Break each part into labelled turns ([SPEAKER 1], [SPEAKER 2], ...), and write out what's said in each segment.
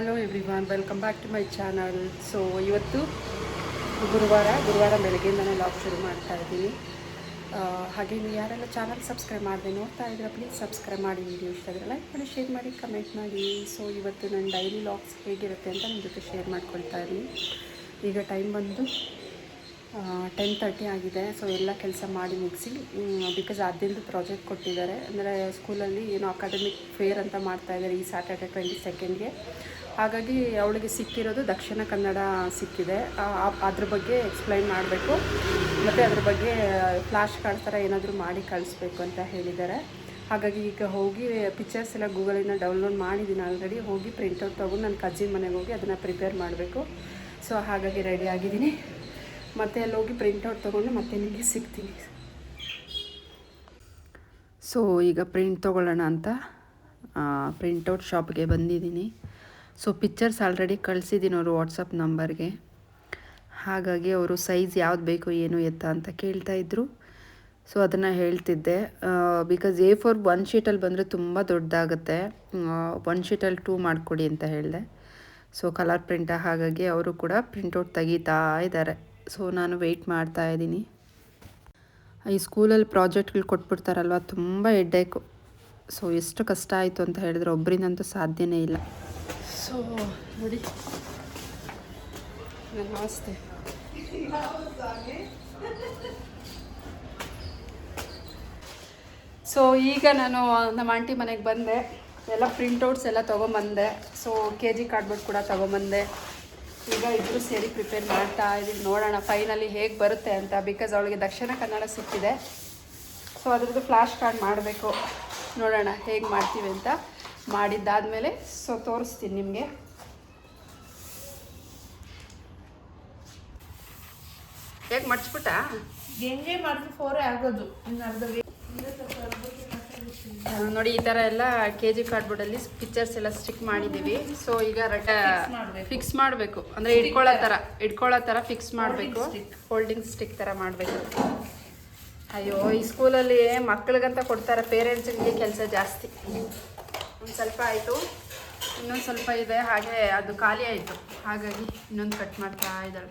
[SPEAKER 1] Hello everyone welcome back to my channel so ಇವತ್ತು ಗುರುವಾರ ಗುರುವಾರ ಬೆಳಗ್ಗೆಯಿಂದನೇ ಲಾಗ್ ಶುರು ಮಾಡ್ತಾ ಇದ್ದೀನಿ. ಹಾಗೆ ನೀವು ಯಾರೆಲ್ಲ ಚಾನಲ್ ಸಬ್ಸ್ಕ್ರೈಬ್ ಮಾಡಿದೆ ನೋಡ್ತಾ ಇದ್ರೆ ಪ್ಲೀಸ್ ಸಬ್ಸ್ಕ್ರೈಬ್ ಮಾಡಿ ವಿಡಿಯೋ ಇಷ್ಟ ಆದರೆ ಲೈಕ್ ಮಾಡಿ ಶೇರ್ ಮಾಡಿ ಕಮೆಂಟ್ ಮಾಡಿ. ಸೊ ಇವತ್ತು ನನ್ನ ಡೈಲಿ ಲಾಗ್ಸ್ ಹೇಗಿರುತ್ತೆ ಅಂತ ನಿಮ್ಮ ಜೊತೆ ಶೇರ್ ಮಾಡ್ಕೊಳ್ತಾ ಇದ್ದೀನಿ. ಈಗ ಟೈಮ್ ಬಂದು ಟೆನ್ ತರ್ಟಿ ಆಗಿದೆ. ಸೊ ಎಲ್ಲ ಕೆಲಸ ಮಾಡಿ ಮುಗಿಸಿ ಬಿಕಾಸ್ ಆದ್ಯಂತ ಪ್ರಾಜೆಕ್ಟ್ ಕೊಟ್ಟಿದ್ದಾರೆ. ಅಂದರೆ ಸ್ಕೂಲಲ್ಲಿ ಏನು ಅಕಾಡೆಮಿಕ್ ಫೇರ್ ಅಂತ ಮಾಡ್ತಾ ಇದ್ದಾರೆ ಈ ಸ್ಯಾಟರ್ಡೆ ಟ್ವೆಂಟಿ ಸೆಕೆಂಡ್ಗೆ ಹಾಗಾಗಿ ಅವಳಿಗೆ ಸಿಕ್ಕಿರೋದು ದಕ್ಷಿಣ ಕನ್ನಡ ಸಿಕ್ಕಿದೆ. ಅದ್ರ ಬಗ್ಗೆ ಎಕ್ಸ್ಪ್ಲೈನ್ ಮಾಡಬೇಕು. ಮತ್ತು ಅದ್ರ ಬಗ್ಗೆ ಫ್ಲಾಶ್ ಕಾರ್ಡ್ ಥರ ಏನಾದರೂ ಮಾಡಿ ಕಳಿಸ್ಬೇಕು ಅಂತ ಹೇಳಿದ್ದಾರೆ. ಹಾಗಾಗಿ ಈಗ ಹೋಗಿ ಪಿಕ್ಚರ್ಸ್ ಎಲ್ಲ ಗೂಗಲಿಂದ ಡೌನ್ಲೋಡ್ ಮಾಡಿದ್ದೀನಿ ಆಲ್ರೆಡಿ ಹೋಗಿ ಪ್ರಿಂಟೌಟ್ ತೊಗೊಂಡು ನನ್ನ ಕಜಿನ್ ಮನೆಗೆ ಹೋಗಿ ಅದನ್ನು ಪ್ರಿಪೇರ್ ಮಾಡಬೇಕು. ಸೊ ಹಾಗಾಗಿ ರೆಡಿ ಆಗಿದ್ದೀನಿ. ಮತ್ತೆ ಅಲ್ಲಿ ಹೋಗಿ ಪ್ರಿಂಟೌಟ್ ತೊಗೊಂಡು ಮತ್ತೆ ನಿಮಗೆ ಸಿಗ್ತೀನಿ. ಸೊ ಈಗ ಪ್ರಿಂಟ್ ತೊಗೊಳ್ಳೋಣ ಅಂತ ಪ್ರಿಂಟೌಟ್ ಶಾಪ್ಗೆ ಬಂದಿದ್ದೀನಿ. ಸೊ ಪಿಕ್ಚರ್ಸ್ ಆಲ್ರೆಡಿ ಕಳಿಸಿದ್ದೀನಿ ಅವರು ವಾಟ್ಸಪ್ ನಂಬರ್ಗೆ ಹಾಗಾಗಿ ಅವರು ಸೈಜ್ ಯಾವ್ದು ಬೇಕು, ಏನು ಎತ್ತ ಅಂತ ಕೇಳ್ತಾ ಇದ್ರು. ಸೊ ಅದನ್ನು ಹೇಳ್ತಿದ್ದೆ. ಬಿಕಾಸ್ ಎ ಫೋರ್ ಒನ್ ಶೀಟಲ್ಲಿ ಬಂದರೆ ತುಂಬ ದೊಡ್ಡದಾಗುತ್ತೆ. ಒನ್ ಶೀಟಲ್ಲಿ ಟೂ ಮಾಡಿಕೊಡಿ ಅಂತ ಹೇಳಿದೆ. ಸೊ ಕಲರ್ ಪ್ರಿಂಟ ಹಾಗಾಗಿ ಅವರು ಕೂಡ ಪ್ರಿಂಟೌಟ್ ತೆಗೀತಾ ಇದ್ದಾರೆ ಸೊ ನಾನು ವೆಯ್ಟ್ ಮಾಡ್ತಾ ಇದ್ದೀನಿ. ಈ ಸ್ಕೂಲಲ್ಲಿ ಪ್ರಾಜೆಕ್ಟ್ಗಳು ಕೊಟ್ಬಿಡ್ತಾರಲ್ವ, ತುಂಬ ಎಡ್ಡೇಕು ಸೊ ಎಷ್ಟು ಕಷ್ಟ ಆಯಿತು ಅಂತ ಹೇಳಿದ್ರೆ ಒಬ್ಬರಿಂದಂತೂ ಸಾಧ್ಯನೇ ಇಲ್ಲ. ಸೊ ನೋಡಿ. ನಮಸ್ತೆ. ಸೊ ಈಗ ನಾನು ನಮ್ಮ ಆಂಟಿ ಮನೆಗೆ ಬಂದೆ. ಎಲ್ಲ ಪ್ರಿಂಟೌಟ್ಸ್ ಎಲ್ಲ ತೊಗೊಂಬಂದೆ. ಸೊ ಕೆ ಜಿ ಕಾರ್ಡ್ಬೋರ್ಡ್ ಕೂಡ ತೊಗೊಂಬಂದೆ. ಈಗ ಇಬ್ಬರು ಸೇರಿ ಪ್ರಿಪೇರ್ ಮಾಡ್ತಾ ಇದೀವಿ. ನೋಡೋಣ ಫೈನಲಿ ಹೇಗೆ ಬರುತ್ತೆ ಅಂತ. ಬಿಕಾಸ್ ಅವಳಿಗೆ ದಕ್ಷಿಣ ಕನ್ನಡ ಸಿಕ್ಕಿದೆ. ಸೊ ಅದರದ್ದು ಫ್ಲ್ಯಾಶ್ ಕಾರ್ಡ್ ಮಾಡಬೇಕು. ನೋಡೋಣ, ಹೇಗೆ ಮಾಡ್ತೀವಿ ಅಂತ. ಮಾಡಿದ್ದಾದಮೇಲೆ ಸೊ ತೋರಿಸ್ತೀನಿ ನಿಮಗೆ. ಹೇಗೆ ಮಡ್ಚ್ಬಿಟ್ಟಾ?
[SPEAKER 2] ಹೆಂಗೆ ಮಾಡಿದ್ರು ಫೋರೇ ಆಗೋದು ಅರ್ಧ
[SPEAKER 1] ನೋಡಿ ಈ ಥರ ಎಲ್ಲ ಕೆ ಜಿ ಕಾರ್ಡ್ಬೋರ್ಡಲ್ಲಿ ಪಿಕ್ಚರ್ಸ್ ಎಲ್ಲ ಸ್ಟಿಕ್ ಮಾಡಿದ್ದೀವಿ ಸೊ ಈಗ
[SPEAKER 2] ರಟ
[SPEAKER 1] ಫಿಕ್ಸ್ ಮಾಡಬೇಕು. ಅಂದರೆ ಇಟ್ಕೊಳ್ಳೋ ಥರ ಇಟ್ಕೊಳ್ಳೋ ಥರ ಫಿಕ್ಸ್ ಮಾಡಬೇಕು. ಹೋಲ್ಡಿಂಗ್ ಸ್ಟಿಕ್ ಥರ ಮಾಡಬೇಕು. ಅಯ್ಯೋ ಈ ಸ್ಕೂಲಲ್ಲಿ ಮಕ್ಕಳಿಗಂತ ಕೊಡ್ತಾರೆ ಪೇರೆಂಟ್ಸ್ಗೆ ಕೆಲಸ ಜಾಸ್ತಿ. ಒಂದು ಸ್ವಲ್ಪ ಆಯಿತು. ಇನ್ನೊಂದು ಸ್ವಲ್ಪ ಇದೆ ಹಾಗೆ ಅದು ಖಾಲಿ ಆಯಿತು. ಹಾಗಾಗಿ ಇನ್ನೊಂದು ಕಟ್ ಮಾಡ್ತಾ ಇದ್ದಾಳೆ.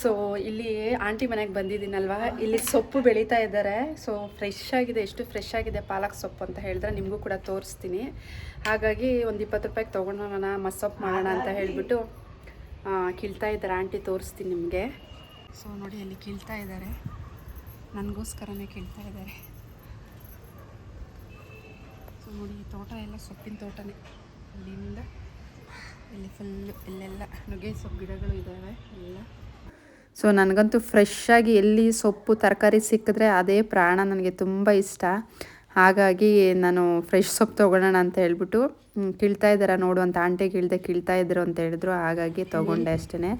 [SPEAKER 1] ಸೊ ಇಲ್ಲಿ ಆಂಟಿ ಮನೆಗೆ ಬಂದಿದ್ದೀನಲ್ವಾ? ಇಲ್ಲಿ ಸೊಪ್ಪು ಬೆಳೀತಾ ಇದ್ದಾರೆ. ಸೊ ಫ್ರೆಶ್ ಆಗಿದೆ ಎಷ್ಟು ಫ್ರೆಶ್ ಆಗಿದೆ ಪಾಲಕ್ ಸೊಪ್ಪು ಅಂತ ಹೇಳಿದ್ರೆ ನಿಮಗೂ ಕೂಡ ತೋರಿಸ್ತೀನಿ. ಹಾಗಾಗಿ ಒಂದು ಇಪ್ಪತ್ತು ರೂಪಾಯಿಗೆ ತೊಗೊಂಡೋಣ ಮಸ್ಸೊಪ್ಪು ಮಾಡೋಣ ಅಂತ ಹೇಳಿಬಿಟ್ಟು ಕೀಳ್ತಾ ಇದ್ದಾರೆ. ಆಂಟಿ ತೋರಿಸ್ತೀನಿ ನಿಮಗೆ. ಸೊ ನೋಡಿ ಅಲ್ಲಿ ಕೀಳ್ತಾ ಇದ್ದಾರೆ. ನನಗೋಸ್ಕರನೇ ಕೀಳ್ತಾ ಇದ್ದಾರೆ. ಸೊ ನೋಡಿ, ಈ ತೋಟ ಎಲ್ಲ ಸೊಪ್ಪಿನ ತೋಟನೇ. ಅಲ್ಲಿಂದ ಇಲ್ಲಿ ಫುಲ್ಲು ಇಲ್ಲೆಲ್ಲ ನುಗ್ಗೆ ಸೊಪ್ಪು ಗಿಡಗಳು ಇದ್ದಾವೆ ಎಲ್ಲ. ಸೊ ನನಗಂತೂ ಫ್ರೆಶ್ ಆಗಿ ಎಲ್ಲಿ ಸೊಪ್ಪು, ತರಕಾರಿ ಸಿಕ್ಕಿದ್ರೆ ಅದೇ ಪ್ರಾಣ ನನಗೆ ತುಂಬ ಇಷ್ಟ. ಹಾಗಾಗಿ ನಾನು ಫ್ರೆಶ್ ಸೊಪ್ಪು ತೊಗೊಳ್ಳೋಣ ಅಂತ ಹೇಳ್ಬಿಟ್ಟು ಕೀಳ್ತಾ ಇದ್ದಾರೆ ನೋಡು ಅಂತ ಇಳ್ದೆ ಕೀಳ್ತಾ ಇದ್ರು ಅಂತ ಹೇಳಿದ್ರು. ಹಾಗಾಗಿ ತೊಗೊಂಡೆ ಅಷ್ಟೇ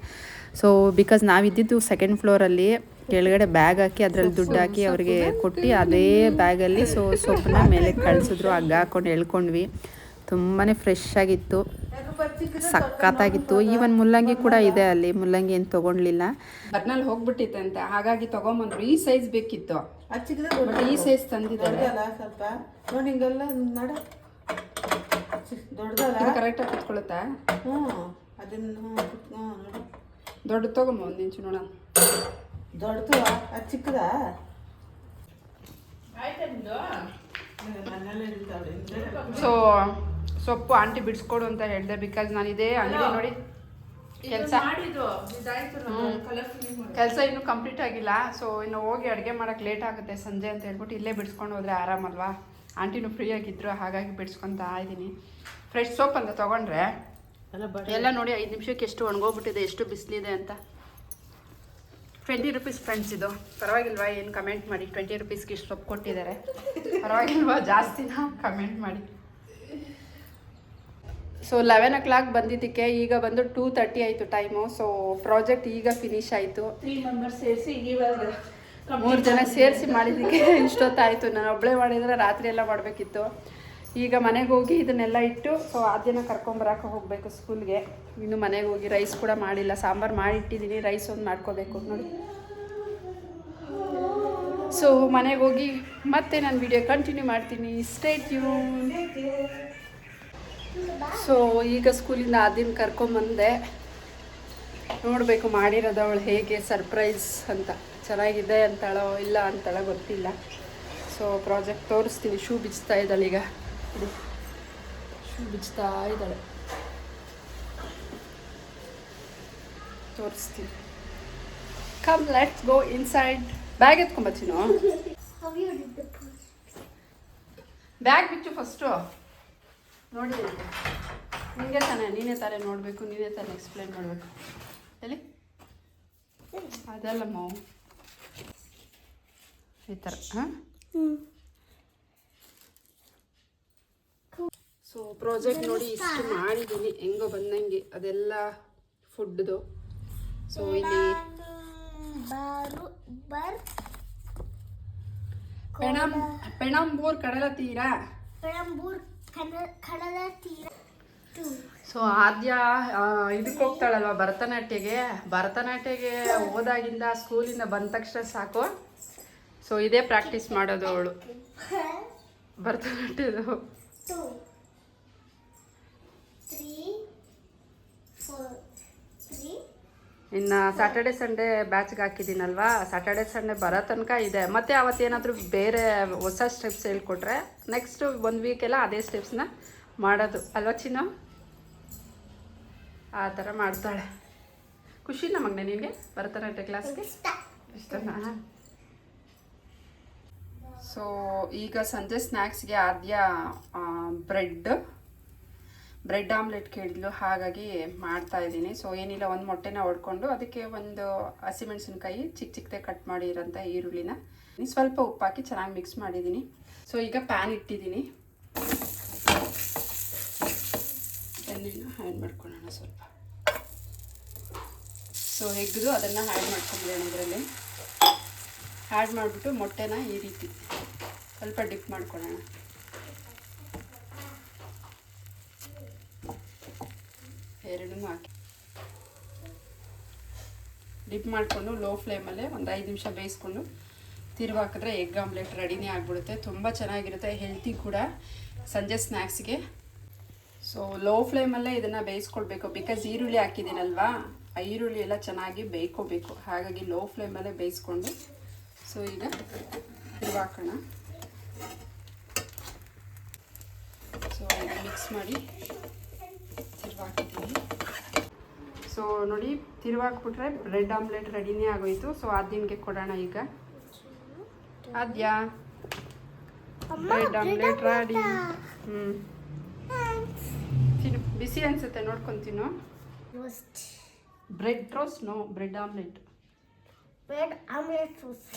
[SPEAKER 1] ಸೊ ಬಿಕಾಸ್ ನಾವಿದ್ದಿದ್ದು ಸೆಕೆಂಡ್ ಫ್ಲೋರಲ್ಲಿ ಕೆಳಗಡೆ ಬ್ಯಾಗ್ ಹಾಕಿ ಅದರಲ್ಲಿ ದುಡ್ಡು ಹಾಕಿ ಅವ್ರಿಗೆ ಕೊಟ್ಟು ಅದೇ ಬ್ಯಾಗಲ್ಲಿ ಸೊ ಸೊಪ್ಪನ್ನ ಮೇಲೆ ಕಳಿಸಿದ್ರು. ಹಗ್ಗ ಹಾಕೊಂಡು ಎಳ್ಕೊಂಡ್ವಿ. ತುಂಬಾ ಫ್ರೆಶ್ ಆಗಿತ್ತು. ಸಖತ್ತಾಗಿತ್ತು. ಈವನ್ ಮುಲ್ಲಂಗಿ ಕೂಡ ಇದೆ ಅಲ್ಲಿ. ಮುಲ್ಲಂಗಿ ಏನು ತೊಗೊಂಡ್ಲಿಲ್ಲ. ಬರ್ನಲ್ಲಿ ಹೋಗ್ಬಿಟ್ಟಿತ್ತಂತೆ. ಅಂತ ಹಾಗಾಗಿ ತೊಗೊಂಬಂದ್ರು. ಈ ಸೈಜ್ ಬೇಕಿತ್ತು. ಈ ಸೈಜ್ ತಂದಿದ್ದಾರೆ.
[SPEAKER 2] ಸ್ವಲ್ಪ ನೋಡಿ ದೊಡ್ಡದಲ್ಲ
[SPEAKER 1] ಇದು ಕರೆಕ್ಟಾಗಿ ಕುತ್ಕೊಳುತ್ತಾ
[SPEAKER 2] ಹ್ಞೂ ಅದನ್ನ
[SPEAKER 1] ದೊಡ್ಡ ತೊಗೊಂಬ ಒಂದು ಇಂಚು ನೋಡೋಣ.
[SPEAKER 2] ದೊಡ್ಡದು ಅದು ಚಿಕ್ಕದ?
[SPEAKER 1] ಸೊ ಸೊಪ್ಪು ಆಂಟಿ ಬಿಡಿಸ್ಕೊಡು ಅಂತ ಹೇಳಿದೆ ಬಿಕಾಸ್ ನಾನು ಇದೇ ಅಂಗಡಿ ನೋಡಿ ಕೆಲಸ. ಕೆಲಸ ಇನ್ನೂ ಕಂಪ್ಲೀಟ್ ಆಗಿಲ್ಲ ಸೊ ಇನ್ನು ಹೋಗಿ ಅಡುಗೆ ಮಾಡೋಕ್ಕೆ ಲೇಟ್ ಆಗುತ್ತೆ ಸಂಜೆ ಅಂತ ಹೇಳ್ಬಿಟ್ಟು ಇಲ್ಲೇ ಬಿಡಿಸ್ಕೊಂಡು ಹೋದರೆ ಆರಾಮಲ್ವಾ? ಆಂಟಿನೂ ಫ್ರೀ ಆಗಿದ್ರು ಹಾಗಾಗಿ ಬಿಡಿಸ್ಕೊತಾ ಇದ್ದೀನಿ ಫ್ರೆಶ್ ಸೋಪ್ ಅಂತ ತೊಗೊಂಡ್ರೆ
[SPEAKER 2] ಎಲ್ಲ
[SPEAKER 1] ನೋಡಿ ಐದು ನಿಮಿಷಕ್ಕೆ ಎಷ್ಟು ಒಣಗೋಗ್ಬಿಟ್ಟಿದೆ ಎಷ್ಟು ಬಿಸಿಲಿದೆ ಅಂತ. ಟ್ವೆಂಟಿ ರುಪೀಸ್ ಫ್ರೆಂಡ್ಸ್ ಇದು. ಪರವಾಗಿಲ್ವಾ ಏನು ಕಮೆಂಟ್ ಮಾಡಿ. ಟ್ವೆಂಟಿ ರುಪೀಸ್ಗೆ ಇಷ್ಟು ಸೊಪ್ಪು ಕೊಟ್ಟಿದ್ದಾರೆ. ಪರವಾಗಿಲ್ವಾ ಜಾಸ್ತಿನ ಕಮೆಂಟ್ ಮಾಡಿ. ಸೊ ಲೆವೆನ್ ಓ ಕ್ಲಾಕ್ ಬಂದಿದ್ದಕ್ಕೆ ಈಗ ಬಂದು ಟೂ ತರ್ಟಿ ಆಯಿತು ಟೈಮು ಸೊ ಪ್ರಾಜೆಕ್ಟ್ ಈಗ ಫಿನಿಶ್ ಆಯಿತು.
[SPEAKER 2] ತ್ರೀ ಮೆಂಬರ್ಸ್ ಸೇರಿಸಿ ಇವಾಗ
[SPEAKER 1] ಮೂರು ಜನ ಸೇರಿಸಿ ಮಾಡಿದ್ದಕ್ಕೆ ಇಷ್ಟೊತ್ತಾಯಿತು. ನಾನು ಒಬ್ಬಳೇ ಮಾಡಿದರೆ ರಾತ್ರಿ ಎಲ್ಲ ಮಾಡಬೇಕಿತ್ತು. ಈಗ ಮನೆಗೆ ಹೋಗಿ ಇದನ್ನೆಲ್ಲ ಇಟ್ಟು ಸೊ ಆದ್ಯನ ಕರ್ಕೊಂಬರಕ್ಕೆ ಹೋಗಬೇಕು ಸ್ಕೂಲ್ಗೆ. ಇನ್ನು ಮನೆಗೆ ಹೋಗಿ ರೈಸ್ ಕೂಡ ಮಾಡಿಲ್ಲ, ಸಾಂಬಾರು ಮಾಡಿಟ್ಟಿದ್ದೀನಿ ರೈಸ್ ಒಂದು ಮಾಡ್ಕೋಬೇಕು ನೋಡಿ. ಸೊ ಮನೆಗೆ ಹೋಗಿ ಮತ್ತೆ ನಾನು ವಿಡಿಯೋ ಕಂಟಿನ್ಯೂ ಮಾಡ್ತೀನಿ. ಸ್ಟೇಟ್ ಯು ಸೊ ಈಗ ಸ್ಕೂಲಿಂದ ಆದಿನ ಕರ್ಕೊಂಬಂದೆ ನೋಡಬೇಕು ಮಾಡಿರೋದು ಅವಳು ಹೇಗೆ ಸರ್ಪ್ರೈಸ್ ಅಂತ. ಚೆನ್ನಾಗಿದೆ ಅಂತಾಳೋ, ಇಲ್ಲ ಅಂತಾಳೋ ಗೊತ್ತಿಲ್ಲ. ಸೊ ಪ್ರಾಜೆಕ್ಟ್ ತೋರಿಸ್ತೀನಿ. ಶೂ ಬಿಚ್ತಾ ಇದ್ದಾಳೆ ಶೂ ಬಿಚ್ತಾ ಇದ್ದಾಳೆ. ತೋರಿಸ್ತೀನಿ. Come let's go inside bag ಎತ್ಕೊಂಬತ್ತೀನೋ? Bag ಬಿಚ್ಚು ಫಸ್ಟು ನೋಡಿ ನಿಮಗೆ ತಾನೇ, ನೀನೇ ತಾನೇ ನೋಡಬೇಕು, ನೀನೇ ತಾನೇ ಎಕ್ಸ್ಪ್ಲೇನ್ ಮಾಡಬೇಕು. ಎಲ್ಲಿ? ಅದಲ್ಲ ಮೌ ಈ ಥರ ಹಾಂ? ಸೊ ಪ್ರಾಜೆಕ್ಟ್ ನೋಡಿ ಇಷ್ಟು ಮಾಡಿದ್ದೀನಿ ಹೆಂಗೋ ಬಂದಂಗೆ. ಅದೆಲ್ಲ ಫುಡ್ದು ಸೊ ಇಲ್ಲಿ ಪೆಣಂ ಪೆಣಂಬೂರ್ ಕಡಲ ತೀರ.
[SPEAKER 3] Kadala Tira two.
[SPEAKER 1] So Aadya ಇದಕ್ಕೆ ಹೋಗ್ತಾಳಲ್ವ ಭರತನಾಟ್ಯಗೆ? ಭರತನಾಟ್ಯಗೆ ಹೋದಾಗಿಂದ ಸ್ಕೂಲಿಂದ ಬಂದ ತಕ್ಷಣ ಸಾಕು. ಸೊ ಇದೇ ಪ್ರಾಕ್ಟೀಸ್ ಮಾಡೋದು ಅವಳು. ಭರತನಾಟ್ಯದು ಇನ್ನು ಸ್ಯಾಟರ್ಡೆ ಸಂಡೇ ಬ್ಯಾಚ್ಗೆ ಹಾಕಿದ್ದೀನಲ್ವಾ? ಸ್ಯಾಟರ್ಡೆ ಸಂಡೇ ಬರೋ ತನಕ ಇದೆ. ಮತ್ತು ಅವತ್ತೇನಾದರೂ ಬೇರೆ ಹೊಸ ಸ್ಟೆಪ್ಸ್ ಹೇಳ್ಕೊಟ್ರೆ ನೆಕ್ಸ್ಟು ಒಂದು ವೀಕೆಲ್ಲ ಅದೇ ಸ್ಟೆಪ್ಸ್ನ ಮಾಡೋದು. ಅಲ್ವಾ ಚಿನ್ನ? ಆ ಥರ ಮಾಡ್ತಾಳೆ. ಖುಷಿ ಮಗನೆ ನಿನಗೆ? ಭರತನಾಟ್ಯ ಕ್ಲಾಸ್ಗೆ ಇಷ್ಟನಾ? ಸೊ ಈಗ ಸಂಜೆ ಸ್ನ್ಯಾಕ್ಸ್ಗೆ ಆದ್ಯ ಬ್ರೆಡ್ ಬ್ರೆಡ್ ಆಮ್ಲೆಟ್ ಕೇಳಿದ್ಲು, ಹಾಗಾಗಿ ಮಾಡ್ತಾ ಇದ್ದೀನಿ. ಸೊ ಏನಿಲ್ಲ, ಒಂದು ಮೊಟ್ಟೆನ ಹೊಡ್ಕೊಂಡು ಅದಕ್ಕೆ ಒಂದು ಹಸಿಮೆಣಸಿನ್ಕಾಯಿ ಚಿಕ್ಕ ಚಿಕ್ಕದಾಗಿ ಕಟ್ ಮಾಡಿರೋಂಥ ಈರುಳ್ಳಿನ ಸ್ವಲ್ಪ ಉಪ್ಪು ಹಾಕಿ ಚೆನ್ನಾಗಿ ಮಿಕ್ಸ್ ಮಾಡಿದ್ದೀನಿ. ಸೊ ಈಗ ಪ್ಯಾನ್ ಇಟ್ಟಿದ್ದೀನಿ. ಎಣ್ಣೆನ ಹ್ಯಾಂಡ್ ಮಾಡ್ಕೊಳ್ಳೋಣ ಸ್ವಲ್ಪ. ಸೊ ಹೆಗ್ದು ಅದನ್ನು ಹ್ಯಾಡ್ ಮಾಡ್ಕೊಂಡಿದ್ದೇನೆ ಇದರಲ್ಲಿ. ಆ್ಯಡ್ ಮಾಡಿಬಿಟ್ಟು ಮೊಟ್ಟೆನ ಈ ರೀತಿ ಸ್ವಲ್ಪ ಡಿಪ್ ಮಾಡ್ಕೊಳ್ಳೋಣ. ಎರಡನ್ನೂ ಹಾಕಿ. ಡಿಪ್ ಮಾಡಿಕೊಂಡು ಲೋ ಫ್ಲೇಮಲ್ಲೇ ಒಂದು ಐದು ನಿಮಿಷ ಬೇಯಿಸ್ಕೊಂಡು ತಿರುವು ಹಾಕಿದ್ರೆ ಎಗ್ ಆಮ್ಲೆಟ್ ರೆಡಿನೇ ಆಗಿಬಿಡುತ್ತೆ. ತುಂಬ ಚೆನ್ನಾಗಿರುತ್ತೆ, ಹೆಲ್ತಿ ಕೂಡ. ಸಂಜೆ ಸ್ನ್ಯಾಕ್ಸ್ಗೆ ಸೊ ಲೋ ಫ್ಲೇಮಲ್ಲೇ ಇದನ್ನು ಬೇಯಿಸ್ಕೊಳ್ಬೇಕು. ಬಿಕಾಸ್ ಈರುಳ್ಳಿ ಹಾಕಿದ್ದೀನಲ್ವಾ, ಆ ಈರುಳ್ಳಿ ಎಲ್ಲ ಚೆನ್ನಾಗಿ ಬೇಯ್ಕೋಬೇಕು. ಹಾಗಾಗಿ ಲೋ ಫ್ಲೇಮಲ್ಲೇ ಬೇಯಿಸ್ಕೊಂಡು. ಸೊ ಈಗ ತಿರುವು ಹಾಕೋಣ. ಸೊ ಮಿಕ್ಸ್ ಮಾಡಿ ತಿರುವು ಹಾಕಿದ್ದೀನಿ ಸೊ ನೋಡಿ ತಿರುವಾಕ್ಬಿಟ್ರೆ ಬ್ರೆಡ್ ಆಮ್ಲೆಟ್ ರೆಡಿನೇ ಆಗೋಯ್ತು. ಸೊ ಆದ್ಯನ್ಗೆ ಕೊಡೋಣ ಈಗ. ಆದ್ಯಾ? Bread omelette ready. ಹ್ಞೂ ತಿನ್ನು ಬಿಸಿ ಅನ್ಸುತ್ತೆ ನೋಡ್ಕೊತೀನೋ bread roast no bread omelette.
[SPEAKER 3] Bread omelette toast.